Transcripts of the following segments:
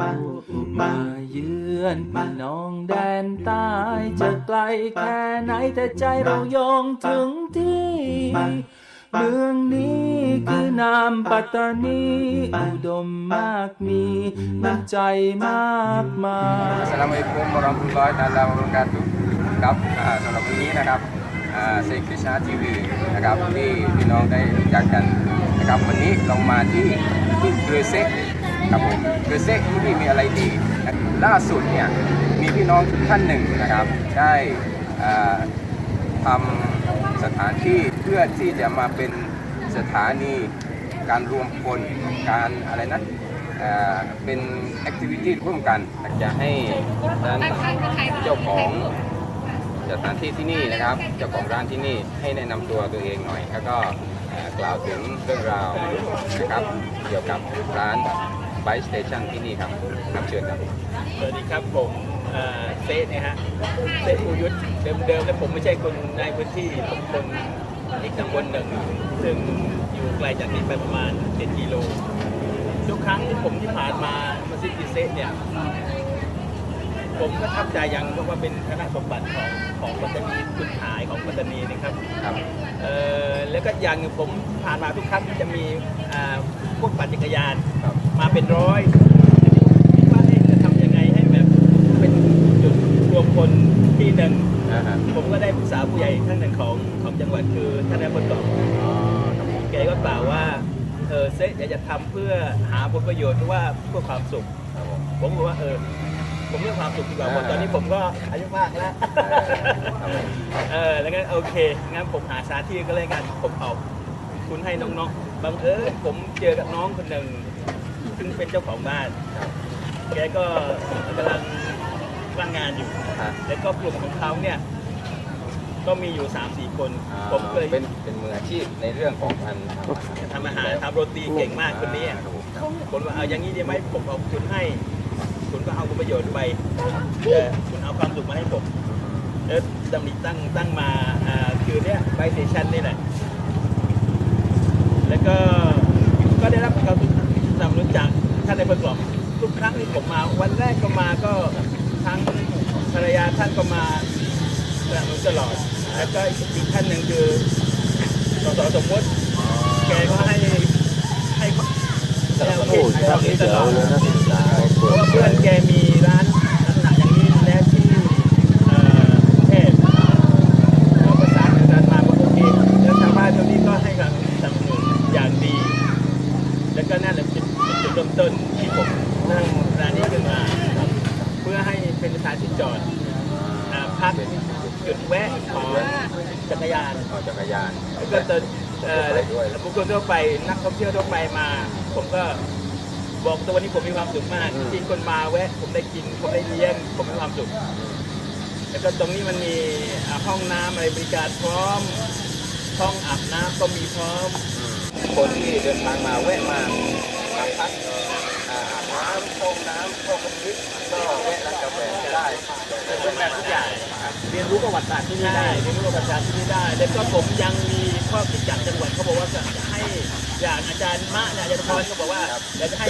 มามาเยือนพี่น้องแดนใต้จะไกลแค่ไหนแต่ใจเราโยงถึงที่เมืองนี้คือนามปัตตานีอุดมมากมีน้ำใจมากมาย Assalamualaikum warahmatullahi taala wabarakatuh ครับอ่าสำหรับวันนี้นะครับอ่าเซคริชนาทีวีนะครับที่พี่น้องได้รู้จักกันนะครับวันนี้เรามาที่ที่เกรเซก ครับผมเกรเซกที่นี่มีอะไรดี ล่าสุดเนี่ยมีพี่น้องท่านหนึ่งนะครับ ได้ทำสถานที่เพื่อที่จะมาเป็นสถานีการรวมพลการอะไรนะเอ่อเป็นแอคทิวิตี้ร่วมกันอยากจะให้ท่านเจ้าของสถานที่ที่นี่นะครับ เจ้าของร้านที่นี่ให้แนะนำตัวตัวเองหน่อย แล้วก็กล่าวถึงเรื่องราวนะครับเกี่ยวกับร้าน ไบสเตชันที่นี่ครับครับเชิญครับ สวัสดีครับผมเอ่อเซธนะฮะเซธอุยุทธเดิมๆแล้วผมไม่ใช่คนในพื้นที่ผมคนอีกตำบลหนึ่ง ซึ่งอยู่ไกลจากนี้ไปประมาณ 7 กิโล ทุกครั้งที่ผมที่ผ่านมามาซิติเซธเนี่ย ผมก็ทับใจอย่างเพราะว่าเป็นคณะสมบัติของของปัตตานีจุดขายของปัตตานีนะครับ ครับ เอ่อแล้วก็อย่างหนึ่งผมผ่านมาทุกครั้งจะมีอ่าพวกปั่นจักรยานครับ มาเป็นร้อยคิดว่าเอ๊ะจะทำยังไงให้แบบเป็นจุดรวมคนที่หนึ่งนะฮะผมก็ได้ปรึกษาผู้ใหญ่ท่านหนึ่งของของจังหวัดคือท่านนายพลกอบอ๋อครับผมแกก็กล่าวว่าเออเซะอยากจะทำเพื่อหาผลประโยชน์หรือว่าเพื่อความสุขครับผมผมบอกว่าเออผมเลือกความสุขดีกว่าเพราะตอนนี้ผมก็อายุมากแล้วครับผมเออ แล้วงั้นโอเค งั้นผมหาสถานที่ก็เลยกัน ผมเอา คุณให้น้องๆ บังเอิญผมเจอกับน้องคนหนึ่ง ซึ่งเป็นเจ้าของบ้านครับแกก็กำลังว่างงานอยู่ฮะแล้วก็กลุ่มของเขาเนี่ย ก็มีอยู่3 4คน อ่าผมเคยเป็นเป็นมืออาชีพในเรื่องของการทำอาหารทำอาหารทำโรตีเก่งมากคนนี้ครับผมครับผมว่าเอาอย่างนี้ดีไหมผมเอาคุณให้ คุณก็เอาคุณประโยชน์ไปแต่คุณเอาความสุขมาให้ผมเออดำริตั้งตั้งมาอ่าคือเนี่ยไบเซชันนี่แหละแล้วก็ก็ได้รับการ สนับสนุนจากท่านในประกอบทุกครั้งที่ผมมา วันแรกก็มาก็ทั้งภรรยาท่านก็มาสนับสนุนตลอด แล้วก็อีกท่านหนึ่งคือสสสมมติแกก็ให้ให้ให้โอเคให้เรานี้ตลอดเพราะว่าเพื่อนแกมีร้านลักษณะอย่างนี้แล้วที่เอ่อกรุงเทพเราประสานกันมาว่าโอเคแล้วชาวบ้านตรงนี้ก็ให้การสนับสนุนอย่างดี แล้วก็นั่นแหละเป็นเป็นจุดเริ่มต้นที่ผมนั่งร้านนี้ขึ้นมาครับเพื่อให้เป็นสถานที่จอดอ่าพักจุดแวะของจักรยาน ต่อจักรยาน แล้วก็เติมเอ่อแล้วบุคคลทั่วไปนักท่องเที่ยวทั่วไปมา ผมก็บอกตัววันนี้ผมมีความสุขมากที่คนมาแวะ ผมได้กิน ผมได้เลี้ยง ผมมีความสุข แล้วก็ตรงนี้มันมีอ่าห้องน้ำอะไรบริการพร้อม ห้องอาบน้ำก็มีพร้อม คนที่เดินทางมาแวะมามาพักอ่าอาบน้ำต้มน้ำต้มน้ำพริกก็แวะร้านกาแฟได้ เป็นเรื่องแบบ ทุกอย่างเรียนรู้ประวัติศาสตร์ที่นี่ได้เรียนรู้ประชาที่นี่ได้ แล้วก็ผมยังมีข้อคิดจากจังหวัดเขาบอกว่าจะให้อย่างอาจารย์มะเนี่ยอาจารย์พรก็บอกว่าอยากจะให้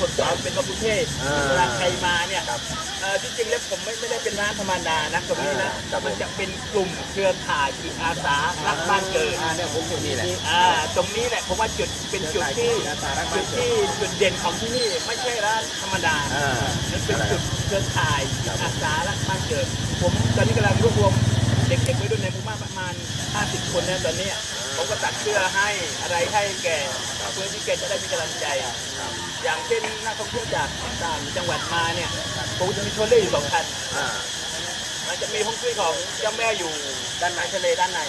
คนสอนเป็นพระพุทธเทศอ่าเวลาใครมาเนี่ยครับเอ่อที่จริงแล้วผมไม่ไม่ได้เป็นร้านธรรมดานะตรงนี้นะอ่าครับมันจะเป็นกลุ่มเครือข่ายจิตอาสารักบ้านเกิดอ่าเนี่ยผมอยู่นี่แหละ อ่าตรงนี้แหละผมว่าจุดเป็นจุดที่เครือข่ายจิตอาสารักบ้าจุนดเกิด ที่จุดเด่นของที่นี่ไม่ใช่ร้านธรรมดา อ่ามันเป็นจุดเครือข่ายจิตอาสารักบ้านเกิด ผมตอนนี้กำลังรวบรวมเด็กๆไว้ด้วยในหมู่บ้านประมาณ 50 คนนะตอนเนี้ย ผมก็ตัดเสื้อให้อะไรให้แกเพื่อที่แกจะได้มีกำลังใจ อย่างเช่นนักท่องเที่ยวจากต่างจังหวัดมาเนี่ยผมจะมีโทรเล่อยู่สองคันอ่ามันจะมีห้องคุยของเจ้าแม่อยู่ด้านในทะเลด้านใน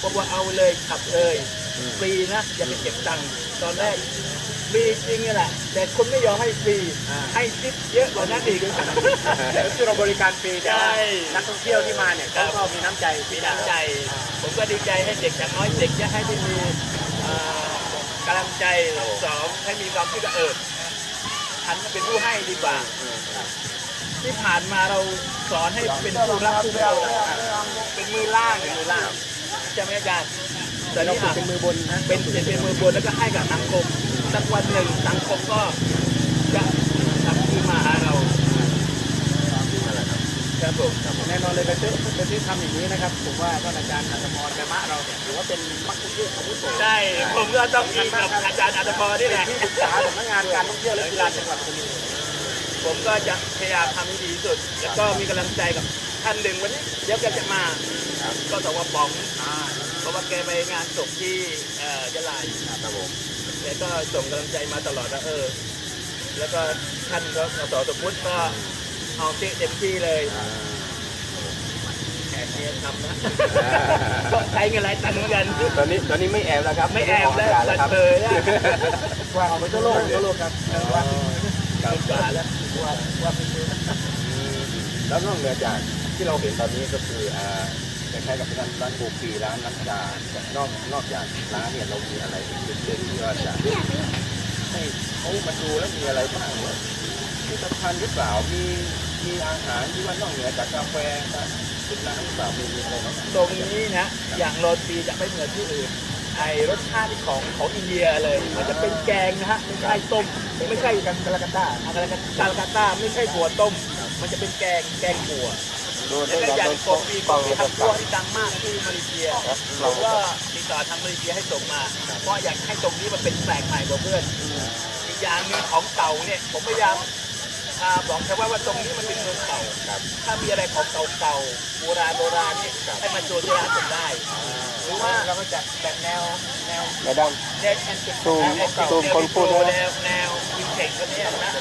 ผมว่าเอาเลยขับเลยฟรีนะอย่าไปเก็บตังค์ตอนแรก ฟรีจริงนี่แหละ แต่คนไม่ยอมให้ฟรีให้ทิปเยอะกว่านั้นอีกคือเราบริการฟรีแต่ใช่ว่านักท่องเที่ยวที่มาเนี่ยเขาก็มีน้ำใจมีน้ำใจ ผมก็ดีใจให้เด็กอย่างน้อยเด็กจะให้ได้มีเอ่อกำลังใจสองให้มีความคิดว่าเออฉันเป็นผู้ให้ดีกว่า ที่ผ่านมาเราสอนให้เป็นผู้รับผู้เอาเป็นมือล่างเป็นมือล่างใช่ไหมอาจารย์ตอนนี้อะเป็นมือบนนะเป็นเป็นเป็นมือบนแล้วก็ให้กับสังคม สักวันหนึ่งสังคมก็จะทำกที่มาหาเราครับผมแน่นอนเลยไปซื้อไปซื้อทำอย่างนี้นะครับผมว่าท่านอาจารย์อัตมรกรมะเราเนี่ยถือว่าเป็นมักคุเทศอาวุโสใช่ผมก็ต้องมีกับอาจารย์อัตมรนี่แหละที่ปรึกษาสำนักงานการท่องเที่ยวและกีฬาจังหวัดสุรินผมก็จะพยายามทำให้ดีที่สุด แล้วก็มีกำลังใจกับท่านหนึ่งวันนี้เดี๋ยวแกจะมาก็สวปองเพราะว่าแกไปงานศพที่ยะลาอยู่ครับผม แกก็ส่งกำลังใจมาตลอดนะเออ แล้วก็ท่านก็สสสมพุทธก็เอาเต็มที่เลยแอบเนียนทำนะก็ใช้เงินหลายตันเหมือนกัน ตอนนี้ตอนนี้ไม่แอบแล้วครับไม่แอบแล้วออกเปิอากาศดครับเผยอะว่าเอาไปทั่วโลกทั่วโลกครับเกินกว่าแล้วว่าว่าเป็นอืมแล้วนอกเหนือจากที่เราเห็นตอนนี้ก็คืออ่า คล้ายๆกับร้านร้านปูปีร้านน้ำชานอกนอกจากร้านเนี่ยเรามีอะไรเด่นที่ว่าจะให้เขามาดูแล้วมีอะไรบ้างวะที่สำคัญหรือเปล่ามีมีอาหารที่ว่านอกเหนือจากกาแฟเป็นร้านหรือเปล่ามีอะไรบ้างตรงนี้นะอย่างโรตีจะไม่เหมือนที่อื่นไอรสชาติของของอินเดียเลย มันจะเป็นแกงนะฮะไม่ใช่ต้มไม่ใช่กันกาลากันต้าอาการกันกาลากันต้าไม่ใช่ถั่วต้ม มันจะเป็นแกงแกงถั่ว แล้วก็อย่างโกปีโกปีทับตัวที่ดังมากที่มาเลเซียผมก็ติดต่อทางมาเลเซียให้ส่งมา เพราะอยากให้ตรงนี้มันเป็นแปลกใหม่กว่าเพื่อนอีกอย่างหนึงของเก่าเนี่ยผมพยายามอ่าบอกแค่ว่าว่าตรงนี้มันเป็นเมืองเก่าถ้ามีอะไรของเก่าๆโบราณโบราณเนี่ยให้มาโชว์ที่ร้านผมได้ หรือว่าเราก็จะแบบแนวแนวม่ได้แนวแอนติกซูมแนวซูมคนพูดนะ แนวแนววินเทจก็เนี่ยนะ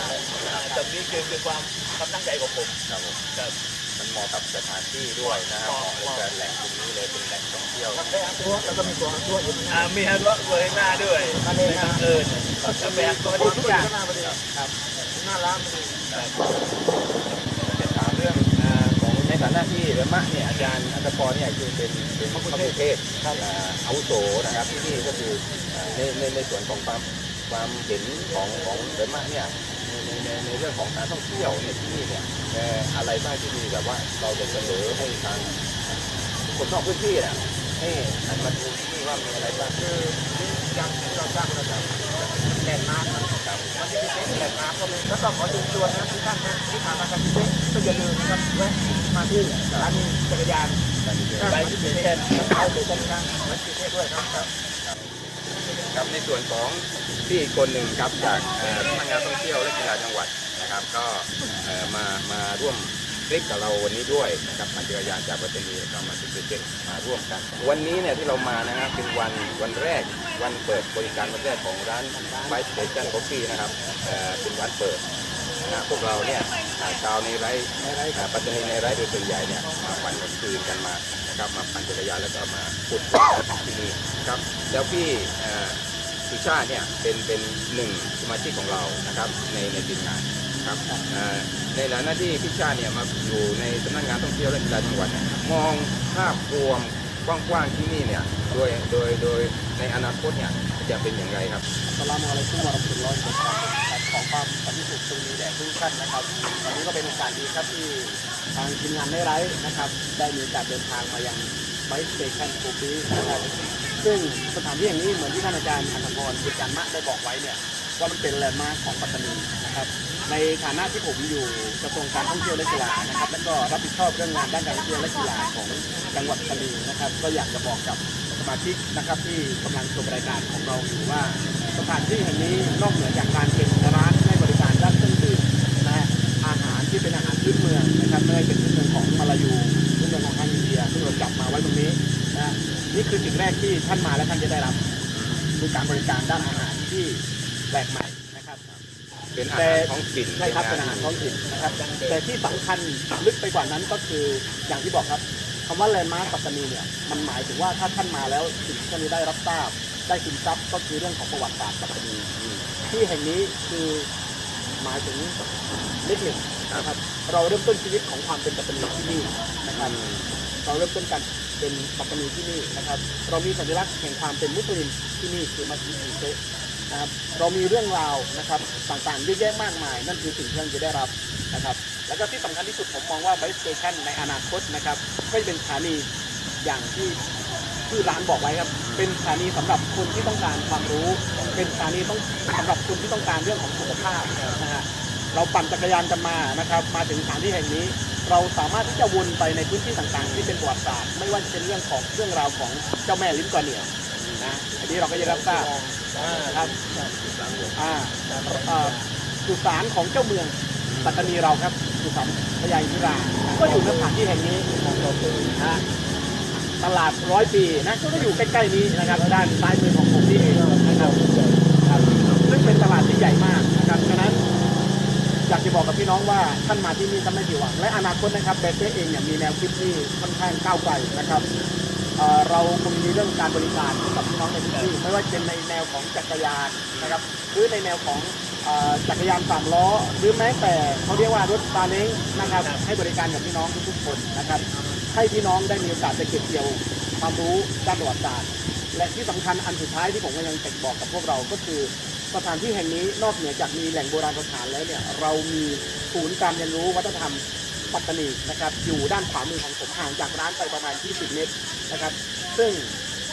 อ่าตรงนี้คือคือความความตั้งใจของผมครับ เหมาะกับสถานที่ด้วยนะครับเหมาะกับแหล่งตรงนี้เลยเป็นแหล่งท่องเที่ยวได้อัพตัวแล้วก็มีตัวอัพตัวอยู่อ่ามีฮันวะเวอร์หน้าด้วยมาเลยนะเออจะไปฮันตัวตัวทุทุกกออย่างย่างหน้าพอดีครับหน้าร้านพอดีจะถามเรื่องอ่าของในฐานะที่เรมะเนี่ยอาจารย์อัตพรเนี่ยคือเป็นเป็นมะคุเทศอ่าอาวุโสนะครับที่นี่ก็คืออ่าในในในส่วนของความความเห็นของของเรมะเนี่ย ในในเรื่องของการท่องเที่ยวเนี่ยที่นี่เนี่ยอะไรบ้างที่มีแบบว่าเราจะเสนอให้ทางคนนอกพื้นที่น่ะให้หันมาดูที่นี่ว่ามีอะไรบ้างคืออย่างที่เราสร้างระดับแลนด์มาร์คนะครับมันจะเป็นแลนด์มาร์คก็เลยแล้วก็ขอเชิญชวนนะทุกท่านนะที่ผ่ามาทางพิเศษก็อย่าลืมนะครับแวะมาที่สถานจักรยานไปที่พิเศษเอาไปกันทางมือนพิเศษด้วยนะครับ ครับในส่วนของพี่อีกคนหนึ่งครับจากสำนักงานท่องเที่ยวและกีฬาจังหวัดนะครับ ก็มามาร่วมคลิปกับเราวันนี้ด้วยนะครับปั่นจักรยานจากปัตตานีก็มาที่เจ็มาร่วมกัน วันนี้เนี่ยที่เรามานะครับเป็นวันวันแรกวันเปิดบริการวันแรกของร้านไบสเตชันคอฟฟี่นะครับเป็นวันเปิดนะพวกเราเนี่ยชาวในไร่ปัตตานีในไร่โดยส่วนใหญ่เนี่ยมาปั่นกลางคืนกันมา นะครับ มาปั่นจักรยานแล้วก็มาพูดที่นี่ครับแล้วพี่สุชาติเนี่ยเป็นเป็นหนึ่งสมาชิกของเรานะครับในในทีมงานครับเอ่อในฐาที่พี่ชาติเนี่ยมาอยู่ในสำนักงานท่องเที่ยวและกีฬาจังหวัดมองภาพรวมกว้างๆที่นี่เนี่ยโดยโดยโดยในอนาคตเนี่ยจะเป็นอย่างไรครับสลามอะไรขึ้นวาระสุดร้อยของความสันติสุขตรงนี้แด่ทุกท่านนะครับวันนี้ก็เป็นโอกาสดีครับที่ ทางทีมงานได้ไร้นะครับ ได้มีกาสเดินทางมายังไบสเตชันโคปีนะครับซึ่งสถานที่อย่างนี้เหมือนที่ท่านอาจารย์อัธพรบุญจันทร์มะได้บอกไว้เนี่ยว่ามันเป็นแลนด์มาร์คของปัตตานีนะครับ ในฐานะที่ผมอยู่กระทรวงการท่องเที่ยวและกีฬานะครับ และก็รับผิดชอบเรื่องงานด้านการท่องเที่ยวและกีฬาของจังหวัดปัตตานีนะครับ ก็อยากจะบอกกับสมาชิกนะครับที่กำลังชมรายการของเราอยู่ว่า สถานที่แห่งนี้นอกเหนือจากการเป็น นะครับไม่ได้เป็นพื้นเมืองของมาลายูพื้นเมืองของทางอินเดียซึ่งเราจับมาไว้ตรงนี้นะฮะนี่คือสิ่งแรกที่ท่านมาแล้วท่านจะได้รับคือการบริการด้านอาหารที่แปลกใหม่นะครับ เป็นอาหารท้องถิ่นใช่ครับไหมเป็นอาหารท้องถิ่นนะครับ แต่ที่สำคัญลึกไปกว่านั้นก็คืออย่างที่บอกครับคำว่าแลนด์มาร์คปัตตานีเนี่ยมันหมายถึงว่าถ้าท่านมาแล้วสิ่งที่ท่านจะได้รับทราบได้ซึมซับก็คือเรื่องของประวัติศาสตร์ปัตตานีที่แห่งนี้คือหมายถึงเลขหนึ่ง นะครับเราเริ่มต้นชีวิตของความเป็นปัตตานีที่นี่นะครับเราเริ่มต้นกันเป็นปัตตานีที่นี่นะครับ เรามีสัญลักษณ์แห่งความเป็นมุสลิมที่นี่คือมัสยิดอีเซะนะครับเรามีเรื่องราวนะครับต่างๆเยอะแยะมากมาย นั่นคือสิ่งที่เราจะได้รับนะครับ แล้วก็ที่สำคัญที่สุดผมมองว่าไบสเตชันในอนาคตนะครับก็จะเป็นสถานีอย่างที่ที่ร้านบอกไว้ครับ เป็นสถานีสำหรับคนที่ต้องการความรู้ เป็นสถานีต้องสำหรับคนที่ต้องการเรื่องของสุขภาพนะฮะ เราปั่นจักรยานกันมานะครับ มาถึงสถานที่แห่งนี้ เราสามารถที่จะวนไปในพื้นที่ต่างๆ ที่เป็นประวัติศาสตร์ไม่ว่าจะเป็นเรื่องของเรื่องราวของเจ้าแม่ลิ้นกอเหนียวนะอันนี้เราก็จะรับทราบครับอ่าอ่าสุสานของเจ้าเมืองปัตตานีเราครับสุสานพญาอิราก็อยู่ในสถานที่แห่งนี้นะฮะตลาดร้อยปีนะก็อยู่ใกล้ๆนี้นะครับ ด้านซ้ายมือของผมนี่เองนะครับซึ่งเป็นตลาดที่ใหญ่มากนะครับฉะนั้น อยากจะ บอกกับพี่น้องว่าท่านมาที่นี่ท่านไม่ผิดหวังและอนาคตนะครับแบเต้เองเนี่ยมีแนวคิดที่ค่อนข้างก้าวไกลนะครับเอ่อเราคงมีเรื่องการบริการให้กับพี่น้องในพื้นที่ไม่ว่าจะเป็นในแนวของจักรยานนะครับหรือในแนวของเอ่อจักรยานสามล้อ หรือแม้แต่เขาเรียกว่ารถซาเล้งนะครับ ให้บริการกับพี่น้องทุกๆคนนะครับ ให้พี่น้องได้มีโอกาสไปเก็บเกี่ยวความรู้ด้านประวัติศาสตร์และที่สำคัญอันสุดท้ายที่ผมกำลังจะบอกกับพวกเราก็คือ สถานที่แห่งนี้นอกเหนือจากมีแหล่งโบราณสถานแล้วเนี่ยเรามีศูนย์การเรียนรู้วัฒนธรรมปัตตานีนะครับอยู่ด้านขวามือของผมห่างจากร้านไปประมาณ 20 เมตรนะครับ ซึ่ง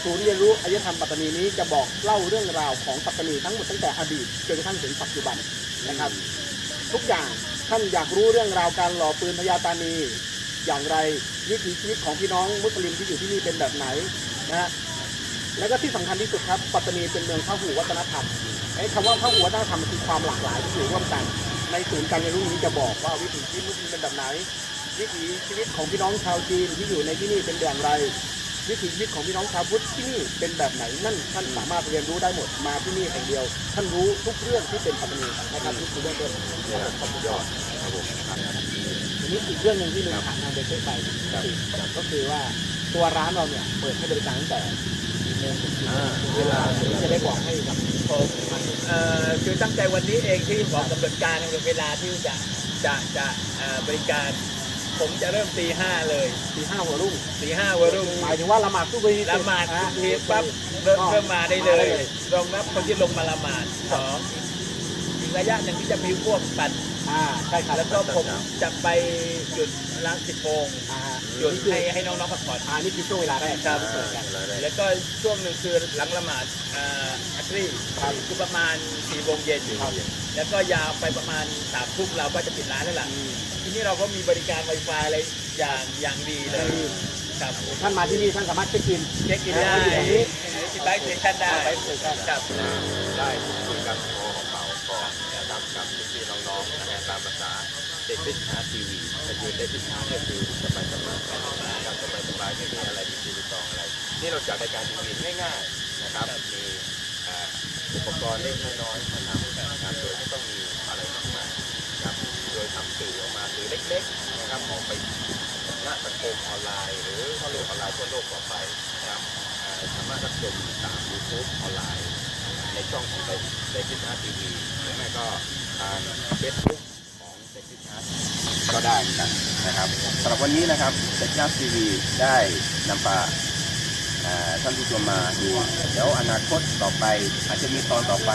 ศูนย์เรียนรู้อารยธรรมปัตตานีนี้จะบอกเล่าเรื่องราวของปัตตานีทั้งหมดตั้งแต่อดีตจนกระทั่งถึงปัจจุบันนะครับ ทุกอย่างท่านอยากรู้เรื่องราวการหล่อปืนพญาตานี อย่างไรวิถีชีวิตของพี่น้องมุสลิมที่อยู่ที่นี่เป็นแบบไหนนะฮะแล้วก็ที่สำคัญที่สุดครับปัตตานีเป็นเมืองพหุวัฒนธรรม ไอ้คำว่าพหุวัฒนธรรมคือความหลากหลายที่อยู่ร่วมกัน ในศูนย์การเรียนรู้นี้จะบอกว่าวิถีชีวิตเป็นแบบไหน วิถีชีวิตของพี่น้องชาวจีนที่อยู่ในที่นี่เป็นอย่างไร วิถีชีวิตของพี่น้องชาวพุทธที่นี่เป็นแบบไหนนั่นท่านสามารถเรียนรู้ได้หมดมาที่นี่แห่งเดียว ท่านรู้ทุกเรื่องที่เป็นปัตตานีนะครับนี่คือเรื่องต้นขอบคุณยอดครับผมทีนี้อีกเรื่องหนึ่งที่ลุงถามทางเดชไปก็คือว่าตัวร้านเราเนี่ยเปิดให้บริการตั้งแต่ กี่โมงถึงกี่โมงเวลาที่จะได้บอกให้กับผมเอ่อคือตั้งแต่วันนี้เองที่บอกกำหนดการกำหนดเวลาที่จะจะจะเอ่อบริการ ผมจะเริ่มตีห้าเลยตีห้าหัวรุ่งตีห้าวันรุ่งหมายถึงว่าละหมาดทุกเวทีละหมาดอ่ทีปั๊บเริ่มก็เริ่มมาได้เลมาได้ยเลยรองรับคนที่ลงมาละหมาดสองอีกระยะหนึ่งที่จะมีพวกปัดอ่าใช่ครับแล้วก็ผมจะไปหยุดร้านสิบโมงอ่า หยุดให้ให้น้องๆพักผ่อนอ่านี่คือช่วงเวลาแรกครับเปิดกันแล้วก็ช่วงหนึ่งคือหลังละหมาดอ่าอัครีคือประมาณสี่โมงเย็นแล้วก็ยาวไปประมาณสามทุ่มเราก็จะปิดร้านแล้วล่ะทีนี้เราก็มีบริการ Wi-Fi อะไรอย่างอย่างดีเลยครับท่านมาที่นี่ท่านสามารถเช็คอินเช็คอินได้อยู่ตรงนี้ที่ไบค์สเตชันได้ไปเปิดกันครับได้พูดคุยกับโอของเราก่อนนะครับกับพี่ๆน้องๆนะฮะตามภาษา เด็กพิชาทีวีก็คือเด็กพิชาก็คือสบายสบายการสบายสบายไม่มีอะไรที่ซีรีส์ตองอะไร นี่เราจัดรายการทีวีง่ายๆนะครับมีอุปกรณ์เล็กน้อยๆมาทำนะครับโดยไม่ต้องมีอะไรมากมายนะครับโดยทำสื่อออกมาสื่อเล็กๆนะครับออกไปณสังคมออนไลน์หรือโลกออนไลน์ทั่วโลกต่อไปนะครับสามารถรับชมตาม YouTube ออนไลน์ในช่องของเด็กพิชาทีวีหรือไม่ก็ทางเฟซบุ๊ก ก็ได้เหมือนกันนะครับสำหรับวันนี้นะครับเด็กพิชาทีวีได้นำพาอ่าท่านผู้ชมมาดูเดี๋ยวอนาคตต่อไป อาจจะมีตอนต่อไป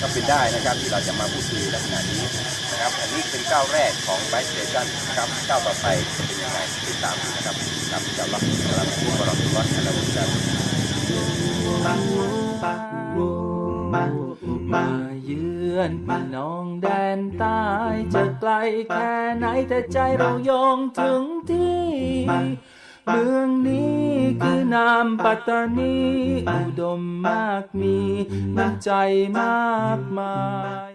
ก็เป็นได้นะครับที่เราจะมาพูดคุยลักษณะนี้นะครับ อันนี้เป็นก้าวแรกของไบสเตชันนะครับก้าวต่อไปจะเป็นยังไงติดตามดูนะครับตามที่เรารับรับผู้บริหารวัดและบริการมา เยือนมาน้องแดนใต้จะไกลแค่ไหนแต่ใจเรายองถึงที่เมืองนี้คือนามปัตตานีอุดมมากมีน้ำใจมากมาย